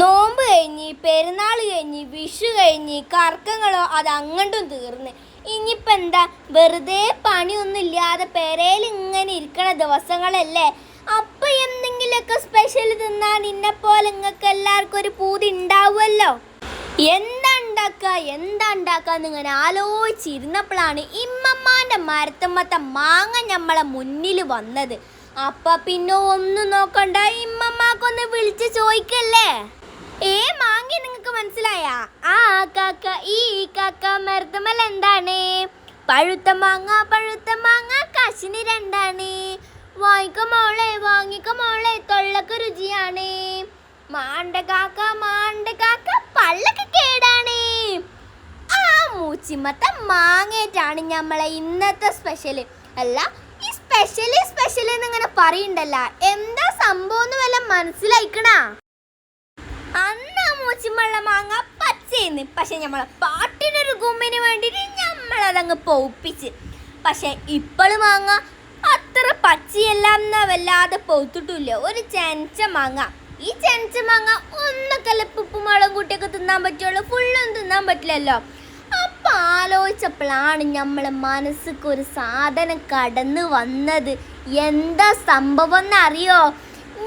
നോമ്പ് കഴിഞ്ഞ് പെരുന്നാൾ കഴിഞ്ഞ് വിഷു കഴിഞ്ഞ് കർക്കങ്ങളോ അത് അങ്ങോട്ടും തീർന്ന്. ഇനിയിപ്പോൾ എന്താ? വെറുതെ പണിയൊന്നും ഇല്ലാതെ പെരയിൽ ഇങ്ങനെ ഇരിക്കണ ദിവസങ്ങളല്ലേ? അപ്പൊ എന്തെങ്കിലുമൊക്കെ സ്പെഷ്യൽ തിന്നാൻ ഇന്നെപ്പോലെ പോലെ നിങ്ങൾക്ക് എല്ലാവർക്കും ഒരു പൂതി ഉണ്ടാവുമല്ലോ? എന്താ ഉണ്ടാക്കുക എന്താ ഉണ്ടാക്കാന്ന് ഇങ്ങനെ ആലോചിച്ചിരുന്നപ്പോഴാണ് ഇമ്മമ്മാന്റെ മരത്തുമ്മത്തെ മാങ്ങ നമ്മളെ മുന്നിൽ വന്നത്. അപ്പ പിന്നെ ഒന്നും നോക്കണ്ട ഇമ്മമ്മക്കൊന്ന് വിളിച്ച് ചോദിക്കല്ലേ? ഏ മാങ്ങി നിങ്ങൾക്ക് മനസ്സിലായ? ആ കാക്ക ഈ കാക്ക മരത്തുമ്മൽ എന്താണ്? പഴുത്ത മാങ്ങ പഴുത്ത മാങ്ങ കശിന് രണ്ടാണ്. വാങ്ങിക്ക മോളെ വാങ്ങിക്ക മോളെ തൊള്ളക്ക് രുചിയാണ്. മാണ്ട കാക്ക മാണ്ട കാക്ക പള്ളക്ക് മൂച്ചിമത്ത മാങ്ങേറ്റാണ് നമ്മളെ ഇന്നത്തെ സ്പെഷ്യൽ അല്ല ഈ സ്പെഷ്യൽ സ്പെഷ്യൽ എന്നിങ്ങനെ പറയണ്ടല്ല. എന്താ സംഭവം എന്ന് വല്ല മനസ്സിലായിക്കണ? അന്ന് മൂച്ചിമള്ള മാങ്ങ പച്ചയെന്ന് പക്ഷെ നമ്മളെ പാട്ടിനൊരു ഗുമ്മിന് വേണ്ടിയിട്ട് നമ്മളതങ്ങ് പൗപ്പിച്ച് പക്ഷെ ഇപ്പോഴും മാങ്ങ അത്ര പച്ചയെല്ലാം എന്നാ വല്ലാതെ പൗത്തിട്ടില്ല ഒരു ചെനച്ച മാങ്ങ. ഈ ചെനച്ച മാങ്ങ ഒന്നൊക്കെ ഉപ്പും കൂട്ടിയൊക്കെ തിന്നാൻ പറ്റുള്ളൂ. ഫുള്ളും തിന്നാൻ പറ്റില്ലല്ലോ. അപ്പൊ ആലോചിച്ചപ്പോഴാണ് നമ്മളെ മനസ്സിക്ക് ഒരു സാധനം കടന്നു വന്നത്. എന്താ സംഭവം എന്നറിയോ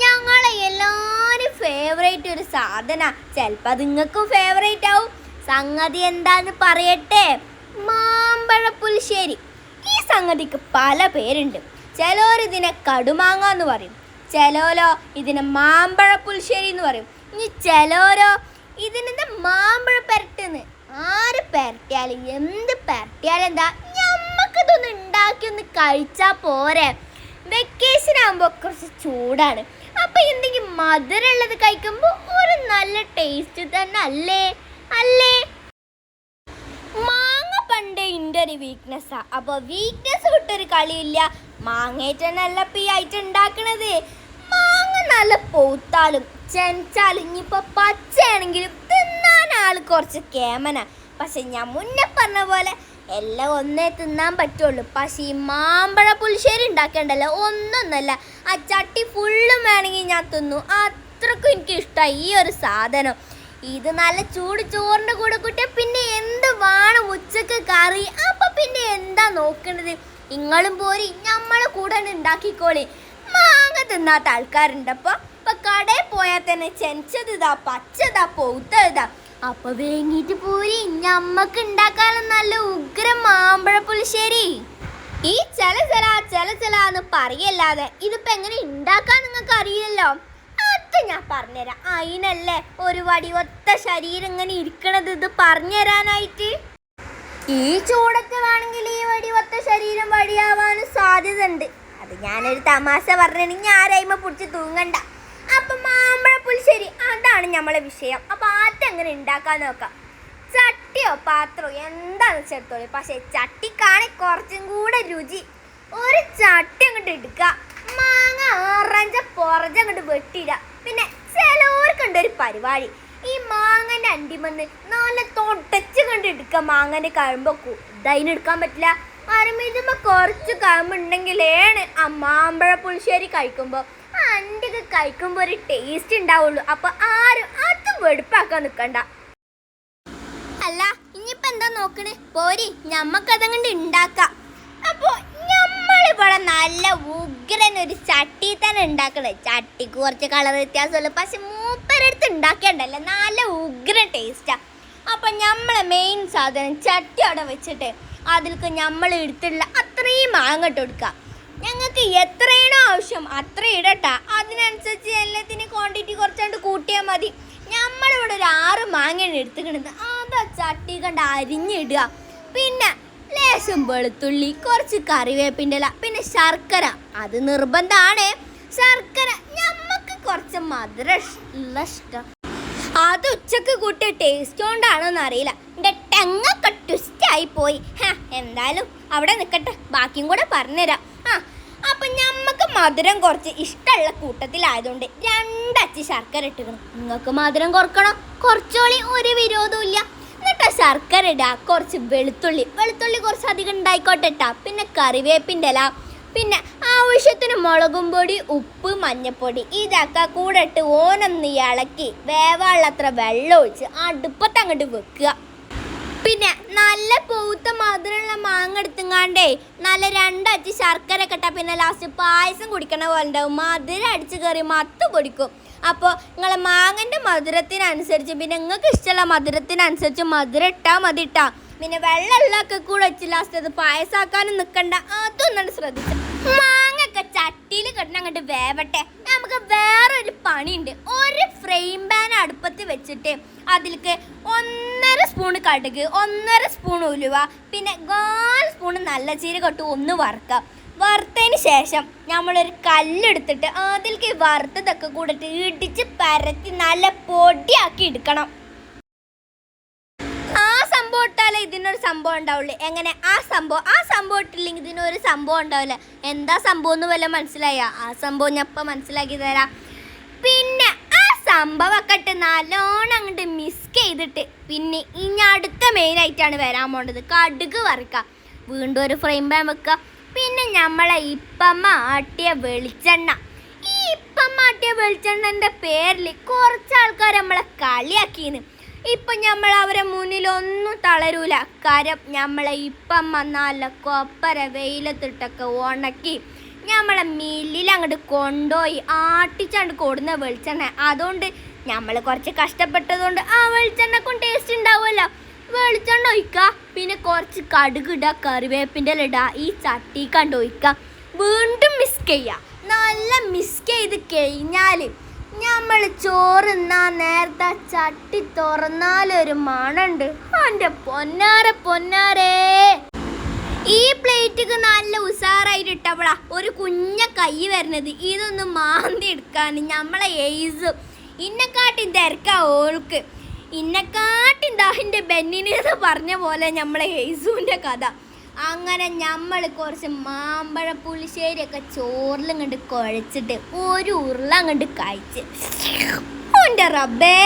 ഞങ്ങളെ എല്ലാവരും ഫേവറേറ്റ് ഒരു സാധന. ചിലപ്പോൾ അത് നിങ്ങൾക്കും ഫേവറേറ്റ് ആവും. സംഗതി എന്താന്ന് പറയട്ടെ? മാമ്പഴപ്പുലിശ്ശേരി ഈ സംഗതിക്ക് പല പേരുണ്ട്. ചിലർ ഇതിനെ കടുമാങ്ങ എന്ന് പറയും. ചിലോരോ ഇതിനെ മാമ്പഴ പുൽശ്ശേരി എന്ന് പറയും. ഇനി ചിലോരോ ഇതിനെന്താ മാമ്പഴ ആര് പെരട്ടിയാലും എന്ത് പരട്ടിയാൽ എന്താ ഞമ്മക്കിതൊന്ന് ഉണ്ടാക്കി ഒന്ന് കഴിച്ചാൽ പോരെ. വെക്കേഷൻ ആകുമ്പോൾ കുറച്ച് ചൂടാണ്. അപ്പം എന്തെങ്കിലും മധുരമുള്ളത് കഴിക്കുമ്പോൾ ഒരു നല്ല ടേസ്റ്റ് തന്നെ അല്ലേ? അല്ലേ? മാങ്ങ പണ്ട് എന്റെ ഒരു വീക്ക്നെസ്സാണ് അപ്പോൾ വീക്ക്നെസ് വിട്ടൊരു കളിയില്ല. മാങ്ങേറ്റനല്ല പീ ആയിട്ട് ഉണ്ടാക്കണത് മാങ്ങ നല്ല പൂത്താലും ചെനച്ചാലും ഇനിയിപ്പോൾ പച്ചയാണെങ്കിലും തിന്നാൻ ആൾ കുറച്ച് കേമന. പക്ഷെ ഞാൻ മുന്നേ പറഞ്ഞ പോലെ എല്ലാം ഒന്നേ തിന്നാൻ പറ്റുള്ളൂ. പക്ഷെ ഈ മാമ്പഴ പുളിശ്ശേരി ഉണ്ടാക്കേണ്ടല്ലോ? ഒന്നൊന്നല്ല. ആ ചട്ടി ഫുള്ളും വേണമെങ്കിൽ ഞാൻ തിന്നു. അത്രക്കും എനിക്ക് ഇഷ്ടമായി ഈ ഒരു സാധനം. ഇത് നല്ല ചൂട് ചോറിന്റെ കൂടെ കൂട്ടിയ പിന്നെ എന്ത് വേണം ഉച്ചയ്ക്ക് കറി? അപ്പോൾ പിന്നെ എന്താ നോക്കണത്? നിങ്ങളും പോരി നമ്മളെ കൂടെ ഉണ്ടാക്കിക്കോളി. മാങ്ങ തിന്നാത്ത ആൾക്കാരുണ്ടപ്പോൾ ഇപ്പം കടയിൽ പോയാൽ തന്നെ ചെനച്ചത് ഇതാ പച്ചതാ പൗത്തതാ അപ്പൊ വേങ്ങിട്ട് പോരി. ഞമ്മക്ക് ഉണ്ടാക്കാനും നല്ല ഉഗ്ര മാമ്പഴ പുളിശ്ശേരി. ഈ ചില ചില ചില ചില എന്ന് പറയല്ലാതെ ഇതിപ്പോ എങ്ങനെ ഉണ്ടാക്കാൻ നിങ്ങൾക്ക് അറിയില്ലല്ലോ. അത് ഞാൻ പറഞ്ഞുതരാം. അതിനല്ലേ ഒരു വടിവത്ത ശരീരം ഇങ്ങനെ ഇരിക്കണത് ഇത് പറഞ്ഞുതരാനായിട്ട്. ഈ ചൂടത്ത് വേണമെങ്കിൽ ഈ വടിവത്ത ശരീരം വടിയാവാനും സാധ്യത ഉണ്ട് അത് ഞാനൊരു തമാശ പറഞ്ഞിട്ടുണ്ടെങ്കിൽ ആരായ്മ പിടിച്ച് തൂങ്ങണ്ട. അപ്പൊ മാമ്പഴ പുളിശ്ശേരി അതാണ് നമ്മളെ വിഷയം. അപ്പൊ ആദ്യം എങ്ങനെ ഉണ്ടാക്കാൻ നോക്കാം. ചട്ടിയോ പാത്രമോ എന്താന്ന് ചേർത്തോളി പക്ഷേ ചട്ടിക്കാണ് കുറച്ചും കൂടെ രുചി. ഒരു ചട്ടി അങ്ങോട്ട് എടുക്കുക മാങ്ങ ആറഞ്ച പുറജ അങ്ങോട്ട് വെട്ടിയിടുക പിന്നെ ചിലവർക്കുണ്ട് ഒരു പരിപാടി. ഈ മാങ്ങന്റെ അണ്ടിമന്ന് നല്ല തൊട്ടച്ച് കണ്ട് എടുക്കുക മാങ്ങന്റെ ഇതായി ഇതതിനെടുക്കാൻ പറ്റില്ല. അരമിതുമ്പോ കുറച്ച് കഴമ്പുണ്ടെങ്കിലേണ് ആ മാമ്പഴ പുളിശ്ശേരി കഴിക്കുമ്പോൾ ആ അണ്ടിയൊക്കെ കഴിക്കുമ്പോൾ ഒരു ടേസ്റ്റ് ഉണ്ടാവുള്ളൂ. അപ്പൊ ആരും അത് വെടുപ്പാക്കാൻ നിൽക്കണ്ട അല്ല ഇനിയിപ്പ എന്താ നോക്കണേ? പോരി ഞമ്മക്കതങ്ങണ്ട് ഉണ്ടാക്കാം അപ്പൊ നമ്മളിവിടെ നല്ല ഉഗ്രൻ ഒരു ചട്ടി തന്നെ ഉണ്ടാക്കണേ ചട്ടിക്ക് കുറച്ച് കളർ വ്യത്യാസമുള്ളൂ. പക്ഷെ മൂപ്പരടുത്ത് ഉണ്ടാക്കേണ്ടല്ല നല്ല ഉഗ്രൻ ടേസ്റ്റാ അപ്പൊ നമ്മളെ മെയിൻ സാധനം ചട്ടി അവിടെ വെച്ചിട്ട് അതിൽക്ക് നമ്മൾ എടുത്തിട്ടുള്ള അത്രയും മാങ്ങട്ട് കൊടുക്കുക ഞങ്ങൾക്ക് എത്രയാണോ ആവശ്യം അത്ര ഇടട്ടാ. അതിനനുസരിച്ച് എല്ലാത്തിനും ക്വാണ്ടിറ്റി കുറച്ചാണ്ട് കൂട്ടിയാൽ മതി. നമ്മളിവിടെ ഒരു ആറ് മാങ്ങയാണ് എടുത്തുകിടന്ന് അത് ചട്ടി കണ്ട് അരിഞ്ഞിടുക. പിന്നെ ലേശം വെളുത്തുള്ളി കുറച്ച് കറിവേപ്പിന്റെ ഇല പിന്നെ ശർക്കര. അത് നിർബന്ധമാണ് ശർക്കര നമുക്ക് കുറച്ച് മധുര ഇഷ്ടം. അത് ഉച്ചയ്ക്ക് കൂട്ടിയ ടേസ്റ്റ് കൊണ്ടാണോ അറിയില്ല. എന്റെ ടെങ്ങൊക്കെ ട്വിസ്റ്റ് ആയി പോയി. എന്തായാലും അവിടെ നിൽക്കട്ടെ ബാക്കിയും കൂടെ പറഞ്ഞുതരാം. മധുരം കുറച്ച് ഇഷ്ടമുള്ള കൂട്ടത്തിലായതുകൊണ്ട് രണ്ടച്ചി ശർക്കര ഇട്ടിരുന്നു. നിങ്ങൾക്ക് മധുരം കുറക്കണം. കുറച്ചോളി ഒരു വിരോധവും ഇല്ല. എന്നിട്ട് ശർക്കര ഇടുക കുറച്ച് വെളുത്തുള്ളി. വെളുത്തുള്ളി കുറച്ച് അധികം ഉണ്ടായിക്കോട്ടെ ഇട്ടാ പിന്നെ കറിവേപ്പിന്റെ ഇല. പിന്നെ ആവശ്യത്തിന് മുളകും പൊടി ഉപ്പ് മഞ്ഞപ്പൊടി ഇതൊക്കെ കൂടെ ഇട്ട് നീ ഇളക്കി വേവാളത്ര വെള്ളം ഒഴിച്ച് അടുപ്പത്ത് അങ്ങോട്ട് വെക്കുക. പിന്നെ നല്ല മധുരമുള്ള മാങ്ങ എടുത്തുങ്ങാണ്ടേ നല്ല രണ്ടച്ച് ശർക്കര ഒക്കെ ഇട്ടാ പിന്നെ ലാസ്റ്റ് പായസം കുടിക്കണ പോലെ ഉണ്ടാവും. മധുരം അടിച്ച് കയറി മത്ത് പൊടിക്കും. അപ്പോൾ നിങ്ങളെ മാങ്ങന്റെ മധുരത്തിനനുസരിച്ച് പിന്നെ നിങ്ങൾക്ക് ഇഷ്ടമുള്ള മധുരത്തിനനുസരിച്ച് മധുരം ഇട്ടാൽ മതി ഇട്ടാ പിന്നെ വെള്ളമുള്ളൊക്കെ കൂടെ വെച്ച് ലാസ്റ്റ് അത് പായസാക്കാനും നിൽക്കണ്ട അതൊന്നാണ് അതൊന്നും ശ്രദ്ധിച്ചു. മാങ്ങൊക്കെ ചട്ടിയിൽ കിടന്ന് അങ്ങോട്ട് വേവട്ടെ. നമുക്ക് വേറൊരു പണിയുണ്ട്. ഒരു ഫ്രെയിം പാൻ അടുപ്പത്ത് വെച്ചിട്ട് അതിലേക്ക് ഒന്നര സ്പൂൺ കടുക് ഒന്നര സ്പൂൺ ഉലുവ പിന്നെ കാൽ സ്പൂൺ നല്ല ചീര ഇട്ട് ഒന്ന് വറുക്കുക വറുത്തതിന് ശേഷം നമ്മളൊരു കല്ലെടുത്തിട്ട് അതിലേക്ക് വറുത്തതൊക്കെ കൂടിയിട്ട് ഇടിച്ച് പരത്തി നല്ല പൊടിയാക്കി എടുക്കണം. സംഭവം ഇട്ടാലേ ഇതിനൊരു സംഭവം ഉണ്ടാവുള്ളൂ. എങ്ങനെ? ആ സംഭവം ആ സംഭവം ഇട്ടില്ലെങ്കിൽ ഇതിനൊരു സംഭവം ഉണ്ടാവില്ല. എന്താ സംഭവം എന്ന് വല്ല മനസ്സിലായ? ആ സംഭവം ഞാൻ ഇപ്പം മനസ്സിലാക്കി തരാം. പിന്നെ ആ സംഭവമൊക്കെ ഇട്ട് നല്ലോണം അങ്ങോട്ട് മിസ് ചെയ്തിട്ട് പിന്നെ ഇനി അടുത്ത മെയിൻ ആയിട്ടാണ് വരാൻ പോണത്. കടുക് വറുക്കുക വീണ്ടും ഒരു ഫ്രെയിം പാൻ വെക്കുക പിന്നെ നമ്മളെ ഇപ്പമ്മ ആട്ടിയ വെളിച്ചെണ്ണ. ഈ ഇപ്പമ്മ ആട്ടിയ വെളിച്ചെണ്ണന്റെ പേരിൽ കുറച്ച് ആൾക്കാർ നമ്മളെ കളിയാക്കീന്ന്. ഇപ്പൊ നമ്മൾ അവരെ മുന്നിൽ ഒന്നും തളരൂല. കാര്യം നമ്മളെ ഇപ്പം വന്നാല കൊപ്പര വെയിലത്തിട്ടൊക്കെ ഉണക്കി നമ്മളെ മില്ലിൽ അങ്ങോട്ട് കൊണ്ടുപോയി ആട്ടിച്ചാണ്ട് കൊടുന്ന വെളിച്ചെണ്ണ. അതുകൊണ്ട് നമ്മൾ കുറച്ച് കഷ്ടപ്പെട്ടതുകൊണ്ട് ആ വെളിച്ചെണ്ണക്കും ടേസ്റ്റ് ഉണ്ടാവുമല്ലോ. വെളിച്ചെണ്ണ ഒഴിക്കുക. പിന്നെ കുറച്ച് കടുക് ഇടുക കറിവേപ്പിന്റെ ഇടുക ഈ ചട്ടി കണ്ട് ഒഴിക്കുക. വീണ്ടും മിസ് ചെയ്യുക നല്ല മിസ് ചെയ്ത് കഴിഞ്ഞാൽ നമ്മൾ ചോറുന്നാ നേരത്തെ ചട്ടി തുറന്നാലൊരു മണുണ്ട്. എന്റെ പൊന്നാരെ പൊന്നാരേ. ഈ പ്ലേറ്റിക്ക് നല്ല ഉഷാറായിട്ട് ഇട്ടപ്പോഴാ ഒരു കുഞ്ഞ കൈ വരുന്നത് ഇതൊന്ന് മാന്തി എടുക്കാൻ നമ്മളെ എയ്സ് ഇന്നെക്കാട്ടി തിരക്കാ ഓൾക്ക്. ഇന്നെക്കാട്ടി ദാഹിന്റെ ബെന്നിനെന്ന് പറഞ്ഞ പോലെ നമ്മളെ എയ്സുവിന്റെ കഥ. അങ്ങനെ നമ്മൾ കുറച്ച് മാമ്പഴ പുളിശ്ശേരിയൊക്കെ ചോറിലും കണ്ട് കുഴച്ചിട്ട് ഒരു ഉരുള കണ്ട് കഴിച്ച്. ഓന്റെ റബ്ബേ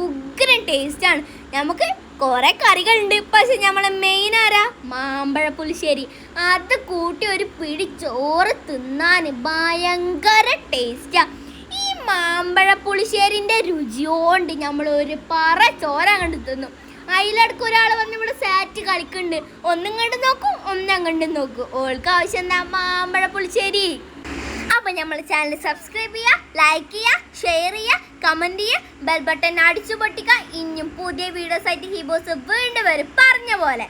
ഉഗ്രൻ ടേസ്റ്റാണ് നമുക്ക് കുറേ കറികളുണ്ട്. പക്ഷെ നമ്മളെ മെയിൻ ആരാ? മാമ്പഴ പുളിശ്ശേരി. അത് കൂട്ടി ഒരു പിടി ചോറ് തിന്നാൻ ഭയങ്കര ടേസ്റ്റാ ഈ മാമ്പഴ പുളിശ്ശേരിന്റെ രുചിയോണ്ട് നമ്മൾ ഒരു പറ ചോര കണ്ട് തിന്നു. അതിലടക്ക് ഒരാൾ വന്ന് ഇവിടെ സാറ്റ് കളിക്കുന്നുണ്ട് ഒന്നും കണ്ട് നോക്കും ഒന്നും കണ്ട് നോക്കും. ഓൾക്ക് ആവശ്യം എന്താ? മാമ്പഴ പുളിശ്ശേരി. അപ്പൊ നമ്മൾ ചാനൽ സബ്സ്ക്രൈബ് ചെയ്യുക ലൈക്ക് ചെയ്യുക ഷെയർ ചെയ്യുക കമന്റ് ചെയ്യുക ബെൽ ബട്ടൺ അടിച്ചു പൊട്ടിക്കുക ഇനിയും പുതിയ വീഡിയോസ് ആയിട്ട് ഹീബോസ് വീണ്ടും വരും. പറഞ്ഞ പോലെ.